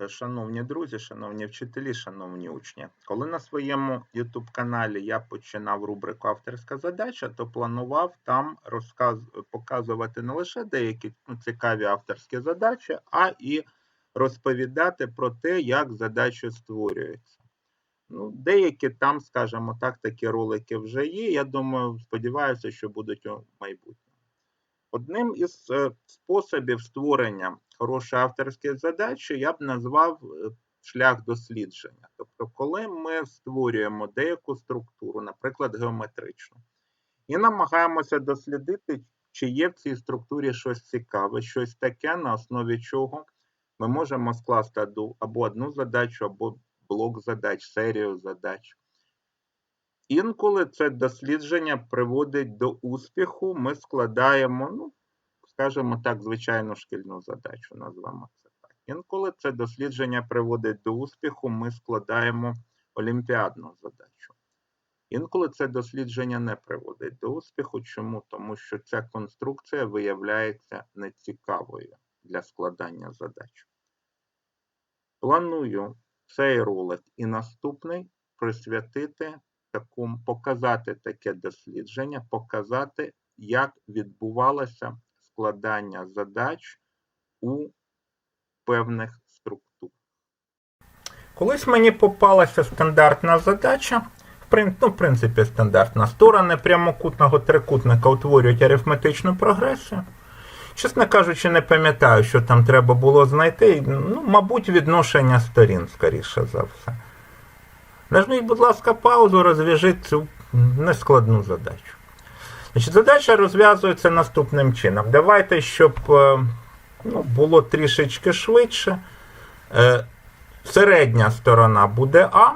Е, Шановні друзі, шановні вчителі, шановні учні, коли на своєму YouTube каналі я починав рубрику Авторська задача, то планував там розказ... показувати не лише деякі ну, цікаві авторські задачі, а і розповідати про те, як задачі створюються. Ну, деякі там, скажімо так, такі ролики вже є. Я думаю, сподіваюся, що будуть у майбутньому. Одним із е, способів створення хорошої авторської задачі я б назвав е, шлях дослідження. Тобто, коли ми створюємо деяку структуру, наприклад, геометричну, і намагаємося дослідити, чи є в цій структурі щось цікаве, щось таке, на основі чого ми можемо скласти або одну задачу, або блок задач, серію задач. Інколи це дослідження приводить до успіху. Ми складаємо, ну, скажімо так, звичайну шкільну задачу, назвемо це так. Інколи це дослідження приводить до успіху, ми складаємо олімпіадну задачу. Інколи це дослідження не приводить до успіху. Чому? Тому що ця конструкція виявляється нецікавою для складання задач. Планую цей ролик і наступний присвятити такому, показати таке дослідження, показати, як відбувалося складання задач у певних структурах. Колись мені попалася стандартна задача. Ну, в принципі, стандартна. Сторони прямокутного трикутника утворюють арифметичну прогресію. Чесно кажучи, не пам'ятаю, що там треба було знайти. Ну, мабуть, відношення сторін, скоріше за все. Нажміть, будь ласка, паузу, розв'яжіть цю нескладну задачу. Значить, задача розв'язується наступним чином. Давайте, щоб е, ну, було трішечки швидше. Е, Середня сторона буде А,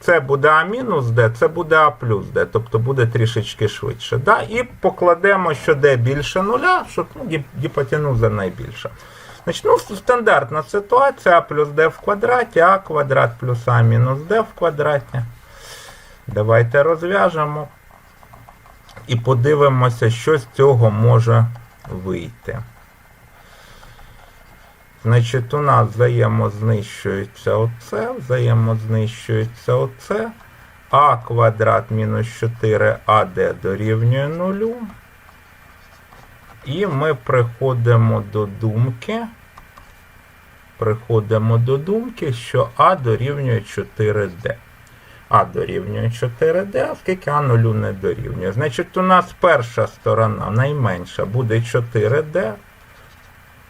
це буде А мінус Д, це буде А плюс Д, тобто буде трішечки швидше. Да? І покладемо, що Д більше нуля, щоб ну, гіпотенуза найбільша. Значить, ну, стандартна ситуація А плюс Д в квадраті, А квадрат плюс А мінус Д в квадраті. Давайте розв'яжемо і подивимося, що з цього може вийти. Значить, у нас взаємознищується оце, взаємознищується оце. А квадрат мінус 4АД дорівнює нулю. І ми приходимо до думки. Приходимо до думки, що А дорівнює 4D. А дорівнює 4D, оскільки А нулю не дорівнює. Значить, у нас перша сторона найменша буде 4D.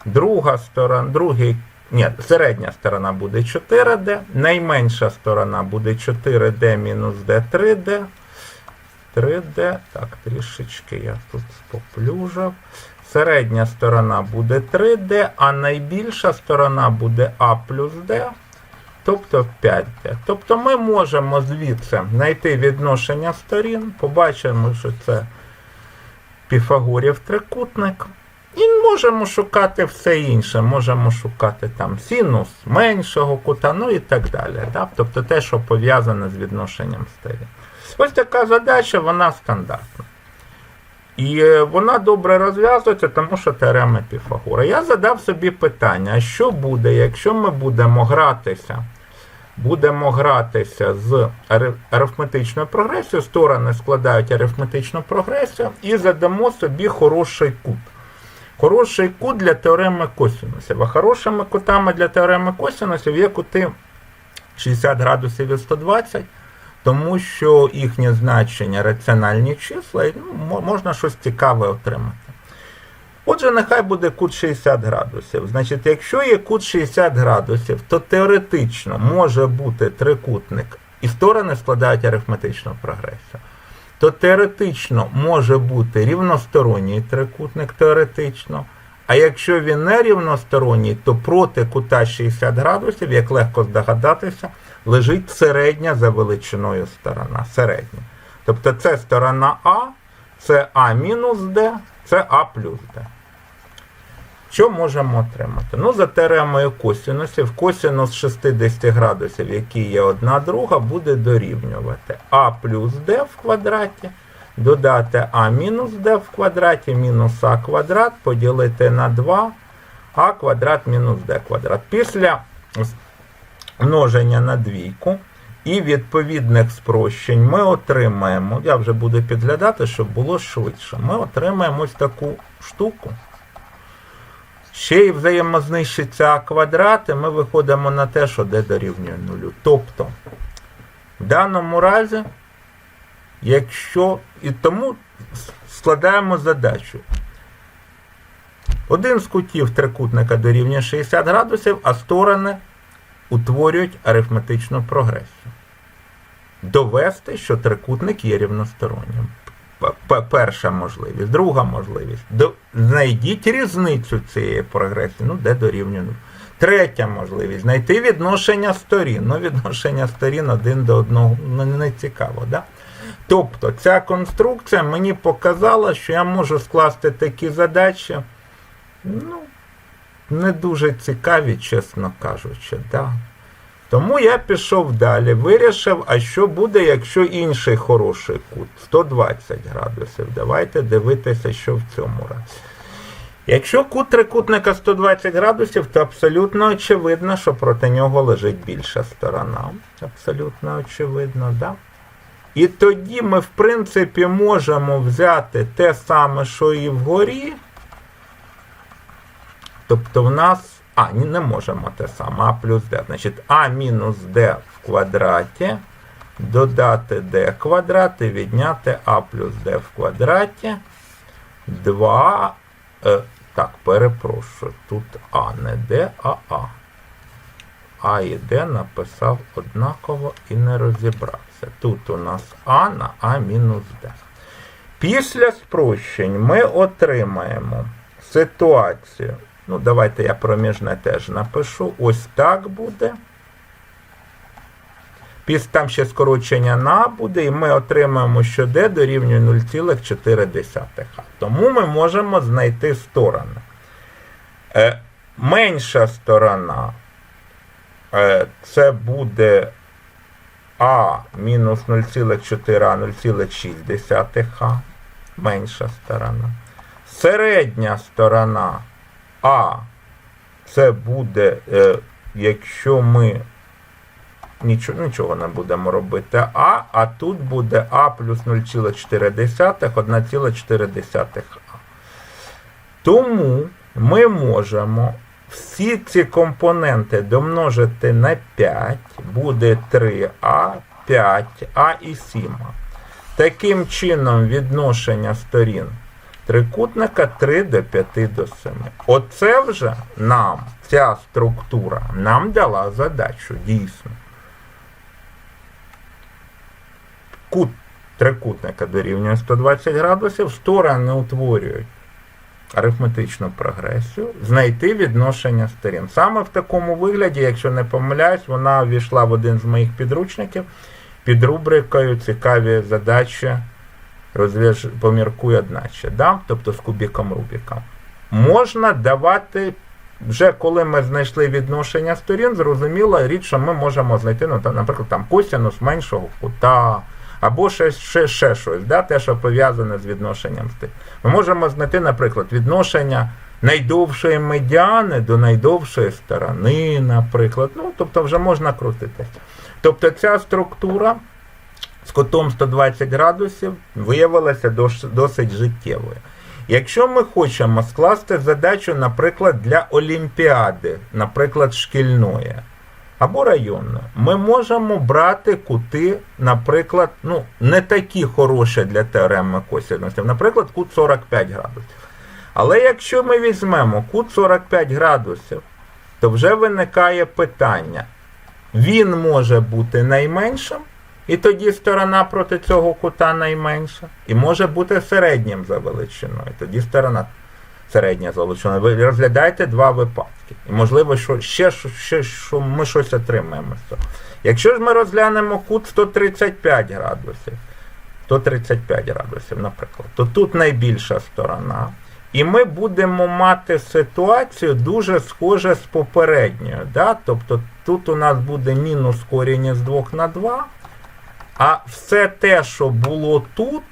Друга сторона, другий, ні, середня сторона буде 4D, найменша сторона буде 4D мінус D 3D. 3D, так, трішечки я тут споплюжав. Середня сторона буде 3D, а найбільша сторона буде А плюс D, тобто 5D. Тобто ми можемо звідси знайти відношення сторін, побачимо, що це Піфагорів трикутник. І можемо шукати все інше. Можемо шукати там синус меншого кута, ну і так далі. Да? Тобто те, що пов'язане з відношенням сторін. Ось така задача, вона стандартна. І е, вона добре розв'язується, тому що теорема Піфагора. Я задав собі питання: що буде, якщо ми будемо гратися? Будемо гратися з арифметичною прогресією, сторони складають арифметичну прогресію і задамо собі хороший кут. Хороший кут для теореми косинусів. А хорошими кутами для теореми косинусів є кути 60 градусів і 120, тому що їхнє значення раціональні числа, і ну, можна щось цікаве отримати. Отже, нехай буде кут 60 градусів. Значить, якщо є кут 60 градусів, то теоретично може бути трикутник, і сторони складають арифметичну прогресію. То теоретично може бути рівносторонній трикутник теоретично. А якщо він не рівносторонній, то проти кута 60 градусів, як легко здогадатися, лежить середня за величиною сторона. Середня. Тобто це сторона А, це А мінус Д, це А плюс Д. Що можемо отримати? Ну, за теоремою косинусів, косинус 60 градусів, який є одна друга, буде дорівнювати А плюс Д в квадраті, додати А мінус Д в квадраті, мінус А квадрат, поділити на 2, А квадрат мінус Д квадрат. Після множення на двійку і відповідних спрощень ми отримаємо, я вже буду підглядати, щоб було швидше. Ми отримаємо ось таку штуку. Ще й взаємознищиться А квадрат, і ми виходимо на те, що d дорівнює нулю. Тобто, в даному разі, якщо і тому складаємо задачу. Один з кутів трикутника дорівнює 60 градусів, а сторони утворюють арифметичну прогресію. Довести, що трикутник є рівностороннім. Перша можливість. Друга можливість. Знайдіть різницю цієї прогресії, ну, де дорівнює. Третя можливість знайти відношення сторін. Ну, відношення сторін один до одного ну, не цікаво, да? Тобто ця конструкція мені показала, що я можу скласти такі задачі, ну, не дуже цікаві, чесно кажучи. Да? Тому я пішов далі, вирішив, а що буде, якщо інший хороший кут 120 градусів. Давайте дивитися, що в цьому разі. Якщо кут трикутника 120 градусів, то абсолютно очевидно, що проти нього лежить більша сторона. Абсолютно очевидно, да? І тоді ми, в принципі, можемо взяти те саме, що і вгорі. Тобто в нас. А, ні, не можемо те саме, А плюс d. Значить, А мінус d в квадраті. Додати d квадрат і відняти А плюс d в квадраті. 2. Е, так, перепрошую. Тут А не d, а А. А і d написав однаково і не розібрався. Тут у нас А на А мінус d. Після спрощень ми отримаємо ситуацію. Ну, давайте я проміжне теж напишу. Ось так буде. Після там ще скорочення на буде, і ми отримаємо, що d дорівнює 0,4. Тому ми можемо знайти сторони. Е, менша сторона це буде А мінус 0,4, а 0,6 А. Менша сторона. Середня сторона А. Це буде, е, якщо ми нічого, нічого не будемо робити А, а тут буде А плюс 0,4, 1,4 А. Тому ми можемо всі ці компоненти домножити на 5, буде 3А, 5А і 7А. Таким чином, відношення сторін трикутника 3 до 5 до 7. Оце вже нам, ця структура, нам дала задачу, дійсно. Кут трикутника дорівнює 120 градусів, сторони утворюють арифметичну прогресію, знайти відношення сторін. Саме в такому вигляді, якщо не помиляюсь, вона ввійшла в один з моїх підручників під рубрикою Цікаві задачі розв'яж поміркуй одначе, да? тобто з кубіком Рубіка. Можна давати, вже коли ми знайшли відношення сторін, зрозуміло річ, що ми можемо знайти, ну, наприклад, там косінус меншого кута, або ще, ще, ще щось, да? те, що пов'язане з відношенням сторін. Ми можемо знайти, наприклад, відношення найдовшої медіани до найдовшої сторони, наприклад. Ну, тобто вже можна крутитися. Тобто ця структура з кутом 120 градусів виявилася досить життєвою. Якщо ми хочемо скласти задачу, наприклад, для Олімпіади, наприклад, шкільної або районної, ми можемо брати кути, наприклад, ну, не такі хороші для теореми косінусів, наприклад, кут 45 градусів. Але якщо ми візьмемо кут 45 градусів, то вже виникає питання. Він може бути найменшим, і тоді сторона проти цього кута найменша. І може бути середнім за величиною. Тоді сторона середня за величиною. Ви розглядаєте два випадки. І можливо, що ще, ще що ми щось отримаємо з. Якщо ж ми розглянемо кут 135 градусів, 135 градусів, наприклад, то тут найбільша сторона. І ми будемо мати ситуацію дуже схоже з попередньою. Да? Тобто тут у нас буде мінус корінь із 2 на 2, а все те, що було тут,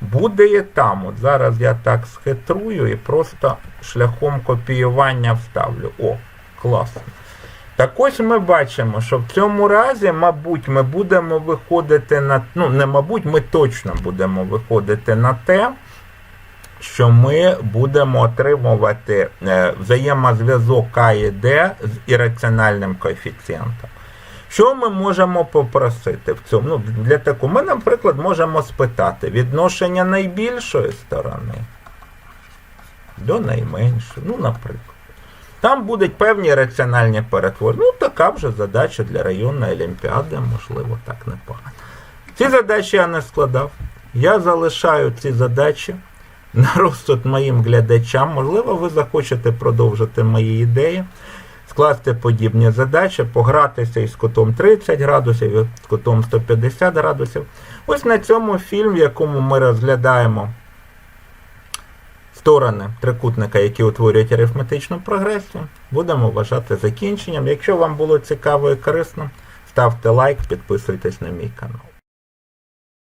буде і там. От зараз я так схитрую і просто шляхом копіювання вставлю. О, Класно. Так ось ми бачимо, що в цьому разі, мабуть, ми будемо виходити на. Ну, не мабуть, ми точно будемо виходити на те, що ми будемо отримувати е, взаємозв'язок А і Д з ірраціональним коефіцієнтом. Що ми можемо попросити в цьому? Ну, для такого ми, наприклад, можемо спитати відношення найбільшої сторони до найменшої. Ну, наприклад. Там будуть певні раціональні перетворення. Ну, така вже задача для районної олімпіади, можливо, так непогано. Ці задачі я не складав. Я залишаю ці задачі на розсуд моїм глядачам. Можливо, ви захочете продовжити мої ідеї, скласти подібні задачі, погратися із кутом 30 градусів, і з кутом 150 градусів. Ось на цьому фільм, в якому ми розглядаємо сторони трикутника, які утворюють арифметичну прогресію, будемо вважати закінченням. Якщо вам було цікаво і корисно, ставте лайк, підписуйтесь на мій канал.